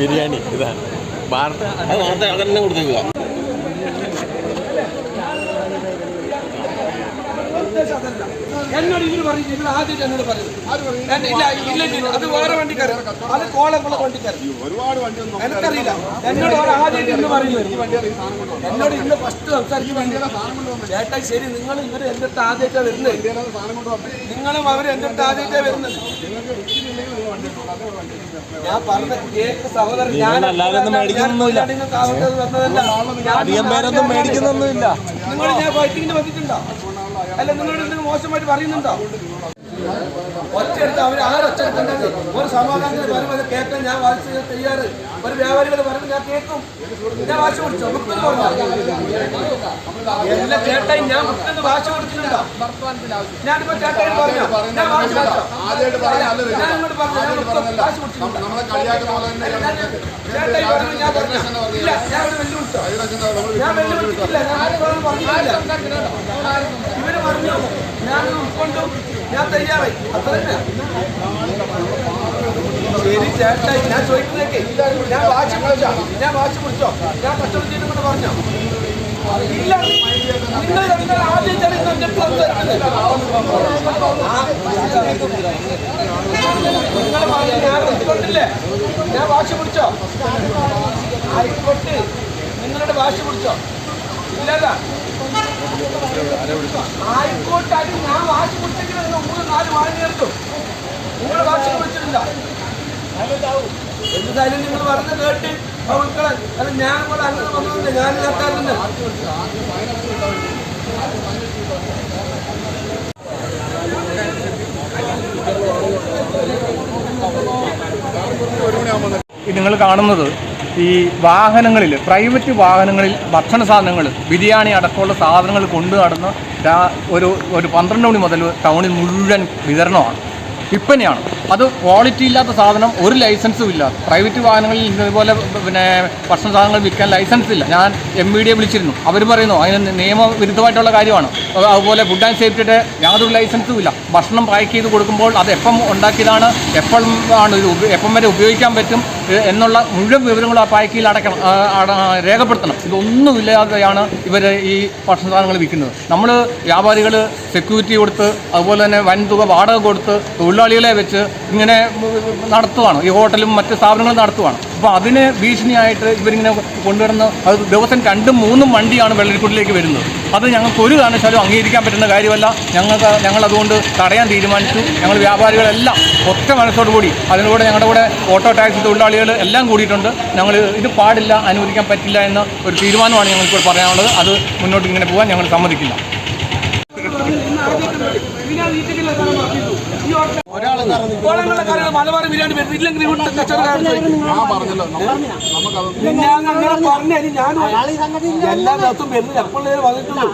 ബിരിയാണി ഇതാണ്. വാർത്ത വാർത്ത ആൾക്കാർ തന്നെ കൊടുത്തേക്കുക എന്നോട് ഇവർ പറഞ്ഞു ഇവർ ആദ്യം എന്നോട് പറയുന്നു ഇല്ല ഇല്ല അത് വേറെ വണ്ടിക്കാരൻ അത് കോളമുള്ള വണ്ടിക്കാരൻ എനിക്കറിയില്ല. എന്നോട് അവർ ആദ്യം എന്ന് പറഞ്ഞു എന്നോട് ഇന്ന് ഫസ്റ്റ് സംസാരിച്ചു ചേട്ടാ ശരി നിങ്ങൾ ഇവർ എന്തിട്ട് അടുത്ത് ആദ്യമായിട്ടാണ് വരുന്നത് നിങ്ങളും അവർ എന്തിട്ട് അടുത്ത് ആദ്യമായിട്ടാണ് വരുന്നത് ഞാൻ പറഞ്ഞ കേക്ക് സഹോദരൻ ഞാൻ അല്ലാതെ ഒന്നും മേടിക്കുന്നൊന്നുമില്ല. നിങ്ങൾക്ക് വന്നതല്ല. ഞാൻ മേടിക്കുന്നൊന്നുമില്ല. നിങ്ങൾ ഞാൻ ഫൈറ്റിങ്ങിന് വന്നിട്ടുണ്ടോ? അല്ല നിങ്ങളോട് എന്തെങ്കിലും മോശമായിട്ട് പറയുന്നുണ്ടോ? ഒറ്റയെടുത്ത് അവർ ആരൊച്ചെടുത്തുണ്ടെങ്കിൽ ഒരു സമാധാനത്തിന് വരുമ്പോൾ കേൾക്കാൻ ഞാൻ വായിച്ച് തയ്യാറ്. ഒരു വ്യാപാരികൾ പറയുമ്പോൾ ഞാൻ കേൾക്കും. ഞാൻ വാശ കൊടുത്തു മുപ്പത് എല്ലാ ചേട്ടായി ഞാൻ മുട്ടെന്ന് വാശ കൊടുത്തിട്ടുണ്ടോ? ഞാനിപ്പോ ചേട്ടായി പറഞ്ഞു? ഞാൻ വാശ കൊടുത്തോ? ഞാൻ ഇങ്ങോട്ട് പറഞ്ഞു? ഞാൻ മുപ്പത് വാശ കൊടുത്തിട്ടുണ്ടോ? ചേട്ടായി പറഞ്ഞു ഞാൻ പറഞ്ഞു? ഇല്ല ഞാൻ വെല്ലുവിളിച്ചോ ഞാൻ വെല്ലുവിളിച്ചിട്ടില്ല. ഞാൻ പറഞ്ഞു ഞാൻ ഉൾക്കൊണ്ടു ഞാൻ തയ്യാറായി. അത്ര ശരി ചേട്ടാ ഞാൻ ചോദിക്കുന്നേക്ക് ഞാൻ വാച്ച് പിടിച്ചോ? ഞാൻ വാച്ച് പിടിച്ചോ? ഞാൻ കച്ചവടം ചെയ്തെന്ന് പറഞ്ഞോ? ഇല്ല. നിങ്ങൾ നിങ്ങൾ ആദ്യം ചെറിയ നിങ്ങൾ പറഞ്ഞു ഞാൻ ഉൾക്കൊണ്ടില്ലേ ഞാൻ വാശി പിടിച്ചോ? ആയിക്കോട്ടെ. നിങ്ങളുടെ വാശി പിടിച്ചോ? ഇല്ലല്ല. ആയിക്കോട്ടെ അത് ഞാൻ വാശി കൊടുത്തെങ്കിലും മൂന്ന് നാല് വാഴ എടുക്കും നിങ്ങൾ വാശി പിടിച്ചിട്ടില്ല. എന്തായാലും നിങ്ങൾ പറഞ്ഞ കേട്ട് മക്കളെ അത് ഞാൻ കൂടെ അങ്ങനെ വന്നതുകൊണ്ട് ഞാൻ കേട്ടാറുണ്ട് നിങ്ങൾ കാണുന്നത് ഈ വാഹനങ്ങളിൽ പ്രൈവറ്റ് വാഹനങ്ങളിൽ ഭക്ഷണ സാധനങ്ങൾ ബിരിയാണി അടക്കമുള്ള സാധനങ്ങൾ കൊണ്ടു നടന്ന് ഒരു ഒരു പന്ത്രണ്ട് മണി മുതൽ ടൗണിൽ മുഴുവൻ വിതരണമാണ്. വിൽപ്പനയാണ് അത് ക്വാളിറ്റി ഇല്ലാത്ത സാധനം ഒരു ലൈസൻസും ഇല്ല. പ്രൈവറ്റ് വാഹനങ്ങളിൽ ഇതുപോലെ പിന്നെ ഭക്ഷണ സാധനങ്ങൾ വിൽക്കാൻ ലൈസൻസ് ഇല്ല. ഞാൻ എം ബി ഡിയെ വിളിച്ചിരുന്നു. അവർ പറയുന്നു അതിന് നിയമവിരുദ്ധമായിട്ടുള്ള കാര്യമാണ്. അതുപോലെ ഫുഡ് ആൻഡ് സേഫ്റ്റിയുടെ യാതൊരു ലൈസൻസും ഇല്ല. ഭക്ഷണം പാക്ക് ചെയ്ത് കൊടുക്കുമ്പോൾ അത് എപ്പം ഉണ്ടാക്കിയതാണ് എപ്പോഴാണ് ഇത് എപ്പം വരെ ഉപയോഗിക്കാൻ പറ്റും എന്നുള്ള മുഴുവൻ വിവരങ്ങളും ആ പാക്കിയിൽ അടക്കണം രേഖപ്പെടുത്തണം ഇതൊന്നും രേഖപ്പെടുത്തണം. ഇതൊന്നുമില്ലാതെയാണ് ഇവർ ഈ ഭക്ഷണ സാധനങ്ങൾ വിൽക്കുന്നത്. നമ്മൾ വ്യാപാരികൾ സെക്യൂരിറ്റി കൊടുത്ത് അതുപോലെ തന്നെ വൻതുക വാടക കൊടുത്ത് തൊഴിലാളികളെ വെച്ച് ഇങ്ങനെ നടത്തുവാണ്. ഈ ഹോട്ടലും മറ്റ് സ്ഥാപനങ്ങളും നടത്തുവാണ്. അപ്പോൾ അതിന് ഭീഷണിയായിട്ട് ഇവരിങ്ങനെ കൊണ്ടുവരുന്ന അത് ദിവസം രണ്ടും മൂന്നും വണ്ടിയാണ് വെള്ളരിക്കുട്ടിലേക്ക് വരുന്നത്. അത് ഞങ്ങൾക്ക് ഒരു കാരണവശാലും അംഗീകരിക്കാൻ പറ്റുന്ന കാര്യമല്ല. ഞങ്ങൾക്ക് ഞങ്ങൾ അതുകൊണ്ട് തടയാൻ തീരുമാനിച്ചു. ഞങ്ങൾ വ്യാപാരികളെല്ലാം ഒറ്റ മനസ്സോടു കൂടി അതിനൂടെ ഞങ്ങളുടെ കൂടെ ഓട്ടോ ടാക്സി തൊഴിലാളികൾ എല്ലാം കൂടിയിട്ടുണ്ട്. ഞങ്ങൾ ഇത് പാടില്ല അനുവദിക്കാൻ പറ്റില്ല എന്ന ഒരു തീരുമാനമാണ് ഞങ്ങൾക്ക് പറയാനുള്ളത്. അത് മുന്നോട്ട് ഇങ്ങനെ പോകാൻ ഞങ്ങൾ സമ്മതിക്കില്ല. മലബാർ ബിരിയാണി വരുന്നത് ഇല്ലെങ്കിൽ ഇവിടുത്തെ കച്ചവടക്കാരൻ. ഞാൻ അങ്ങനെ പറഞ്ഞു ഞാൻ എല്ലാ ദിവസവും വരുന്നത് എപ്പോഴേ വന്നിട്ടുള്ളൂ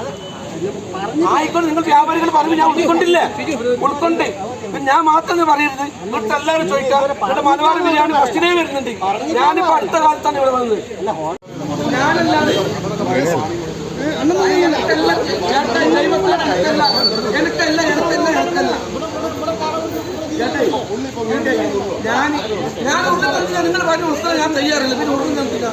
ആയിക്കോട്ടെ നിങ്ങൾ വ്യാപാരികൾ പറഞ്ഞു ഞാൻ ഉൾക്കൊണ്ടില്ലേ ഉൾക്കൊണ്ടേ ഞാൻ മാത്രം പറയരുത് ഇവിടുത്തെ എല്ലാവരും ചോദിക്കാം ഇവിടെ മലബാർ ബിരിയാണി ഫസ്റ്റിനെ വരുന്നുണ്ട് ഞാനിപ്പോ അടുത്ത കാലത്താണ് ഇവിടെ വന്നത് ഞാനല്ലാതെ എനിക്കല്ല എനിക്കല്ല ചേട്ടാ, ഞാൻ ഞാൻ ഉടനെ നിർത്തിയാ നിങ്ങൾ പറഞ്ഞ ഉൾക്കൊള്ളാൻ ഞാൻ തയ്യാറില്ല. പിന്നെ ഉള്ളിൽ നിർത്തില്ല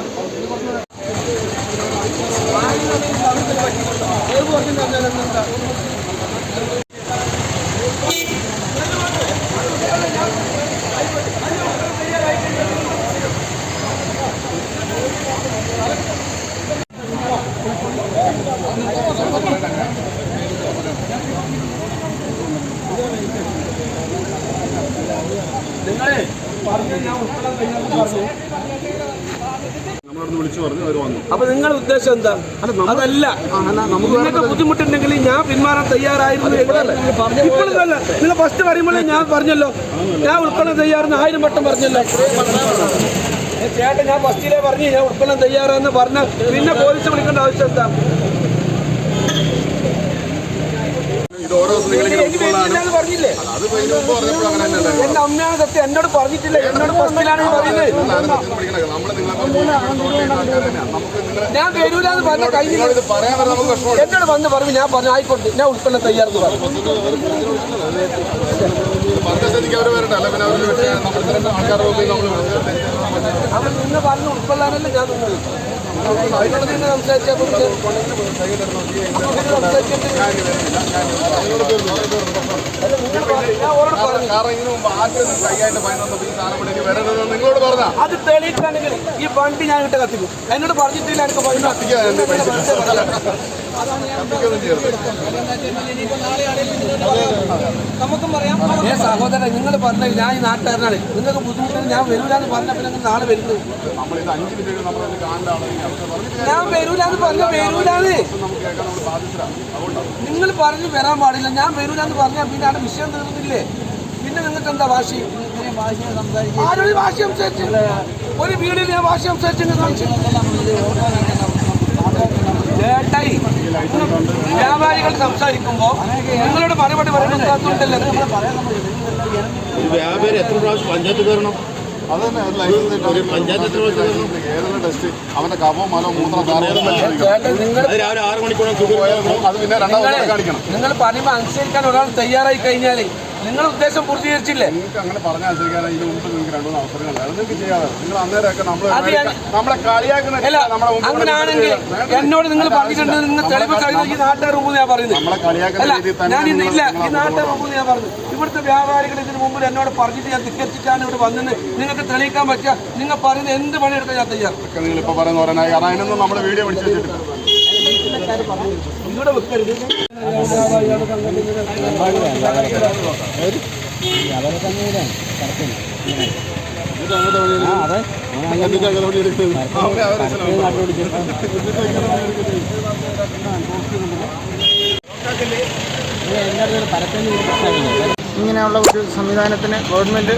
നിങ്ങളെ പറഞ്ഞ ഞാൻ ഉൾക്കൊള്ളാൻ തയ്യാറെന്ന് പറഞ്ഞു നമ്മളവിടുന്ന് വിളിച്ചു പറഞ്ഞു അവർ വന്നു അപ്പൊ നിങ്ങളുടെ ഉദ്ദേശം എന്താ? അതല്ല. നിങ്ങൾക്ക് ബുദ്ധിമുട്ടുണ്ടെങ്കിൽ ഞാൻ പിന്മാറാൻ തയ്യാറായിരുന്നു നിങ്ങൾ ഫസ്റ്റ് പറയുമ്പോഴേ ഞാൻ പറഞ്ഞല്ലോ. ഞാൻ ഉൾക്കൊള്ളാൻ തയ്യാറെന്ന് ആയിരം വട്ടം പറഞ്ഞല്ലോ. ചേട്ടൻ ഞാൻ ഫസ്റ്റിലെ പറഞ്ഞു ഞാൻ ഉൾക്കൊള്ളാൻ തയ്യാറാന്ന് പറഞ്ഞ പിന്നെ പോലീസ് വിളിക്കേണ്ട ആവശ്യം എന്താ ഇത് ഓരോ ദിവസം നിങ്ങൾ ഇങ്ങനെ എനിക്ക് ഉൾക്കൊള്ളാനും വരുന്നില്ലാന്ന് പറഞ്ഞില്ലേ അത് ഇപ്പൊ ഇതിന് മുമ്പ് പറഞ്ഞപ്പോൾ അങ്ങനെ തന്നെ അല്ലേ എന്റെ അമ്മയാണ് സത്യം എന്നോട് പറഞ്ഞിട്ടില്ല. എന്നോട് ഈ പറയുന്നത് ഞാൻ വരൂലെന്ന് പറഞ്ഞ കഴിഞ്ഞ എന്നോട് വന്ന് പറഞ്ഞു ഞാൻ പറഞ്ഞു ആയിക്കോട്ടെ ഞാൻ ഉൾക്കൊള്ളാൻ തയ്യാറെന്ന് പറഞ്ഞു. അവർ നിന്ന് പറഞ്ഞ് ഉൾക്കൊള്ളാനല്ലേ ഞാൻ നിന്നത്. കാരണം ഇതിനു മുമ്പ് ആദ്യം ഈ സാധനം ഇവിടെ വരരുതെന്ന് നിങ്ങളോട് പറഞ്ഞാ അത് തെളിയിട്ടാണെങ്കിൽ ഈ വണ്ടി ഞാൻ ഇട്ട് കത്തിക്കും. എന്നോട് പറഞ്ഞിട്ടില്ല എനിക്ക് പൈസ നമുക്കും പറയാം ഏ സഹോദരൻ നിങ്ങൾ പറഞ്ഞ ഞാൻ ഈ നാട്ടുകാരനാണ്. നിങ്ങൾക്ക് ബുദ്ധിമുട്ടിൽ ഞാൻ വരൂലെന്ന് പറഞ്ഞപ്പോൾ പിന്നെ നാളെ വരുന്നത്. നമ്മളിത് അഞ്ച് മിനിറ്റ് നമ്മളത് പറഞ്ഞിട്ട് ഞാൻ വരൂലെന്ന് പറഞ്ഞു അതുകൊണ്ടാണ് നിങ്ങൾ പറഞ്ഞു വരാൻ പാടില്ല. ഞാൻ വരൂലെന്ന് പറഞ്ഞാൽ പിന്നെ അവിടെ വിഷയം തീർന്നില്ലേ? പിന്നെ നിങ്ങൾക്ക് എന്താ വാശി? ആരോട് വാശി സംസാരിച്ചു? ഒരു വീടിൽ ഞാൻ വാശി സംസാരിച്ചു വ്യാപാരികൾ സംസാരിക്കുമ്പോ നിങ്ങളോട് മറുപടി പറയുന്നുണ്ടല്ലോ വ്യാപാരി എത്ര പ്രാവശ്യം പഞ്ചായത്ത് കയറണം? അത് തന്നെ ലൈസൻസ് ഏതെല്ലാം ടെസ്റ്റ് അവന്റെ കഫോ മലോ മൂത്രം നിങ്ങൾ പണി രാവിലെ ആറ് മണിക്കൂറാണ് സുഖം. അത് പിന്നെ രണ്ടാമത് കാണിക്കണം. നിങ്ങൾ പറയുമ്പോൾ അനുസരിക്കാൻ ഒരാൾ തയ്യാറായി കഴിഞ്ഞാൽ നിങ്ങൾ ഉദ്ദേശം പൂർത്തീകരിച്ചില്ലേ? നിങ്ങൾക്ക് അങ്ങനെ പറഞ്ഞാൽ അനുസരിക്കാൻ ഇതിന് മുമ്പ് നിങ്ങൾക്ക് രണ്ടു മൂന്ന് അവസരങ്ങൾ നിങ്ങൾക്ക് ചെയ്യാതെ. നിങ്ങൾ അന്നേരമൊക്കെ നമ്മൾ അത് ഞാൻ- നമ്മളെ കളിയാക്കുന്ന അല്ല നമ്മളെ മുമ്പ് അങ്ങനെയാണെങ്കിൽ വേണ്ട. എന്നോട് നിങ്ങൾ പറഞ്ഞിട്ടുണ്ട് നിങ്ങൾ തെളിവ് കഴിഞ്ഞാൽ ഈ നാട്ടുകാർ മുമ്പ് ഞാൻ പറയുന്നത് നമ്മളെ കളിയാക്കുന്ന അല്ല രീതിയിൽ തന്നെ ഞാൻ ഇന്ന് ഇല്ല. ഈ നാട്ടുകാർ മുമ്പ് ഞാൻ പറഞ്ഞു. ഇവിടുത്തെ വ്യാപാരികൾ ഇതിന് മുമ്പിൽ എന്നോട് പറഞ്ഞിട്ട് ഞാൻ ധിക്കരിച്ചിട്ടാണ് ഇവിടെ വന്നത് നിങ്ങൾക്ക് തെളിയിക്കാൻ പറ്റുക നിങ്ങൾ പറയുന്ന എന്ത് പണിയെടുക്കാൻ ഞാൻ തയ്യാർ നിങ്ങൾ ഇപ്പൊ പറയുന്ന പറയാനായി കാരണം അതിനൊന്നും നമ്മൾ വീഡിയോ പിടിച്ചു വെച്ചിട്ടില്ല. ഇവിടെ വെക്കരുത്. അവരെ. ഇങ്ങനെയുള്ള ഒരു സംവിധാനത്തിന് ഗവൺമെന്റ്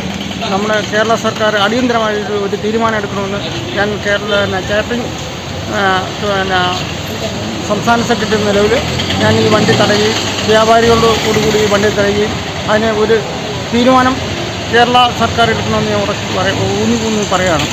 നമ്മുടെ കേരള സർക്കാർ അടിയന്തരമായിട്ട് ഒരു തീരുമാനം എടുക്കണമെന്ന് ഞാൻ കേരള കാറ്ററിംഗ് പിന്നെ സംസ്ഥാന സെക്രട്ടറി നിലവിൽ ഞാൻ ഈ വണ്ടി തടയുകയും വ്യാപാരികളോടുകൂടി ഈ വണ്ടി തടയുകയും അതിന് ഒരു തീരുമാനം കേരള സർക്കാർ എടുക്കണമെന്ന് ഞാൻ ഉറച്ച് പറയാം ഊന്നി ഊന്നി പറയുകയാണ്.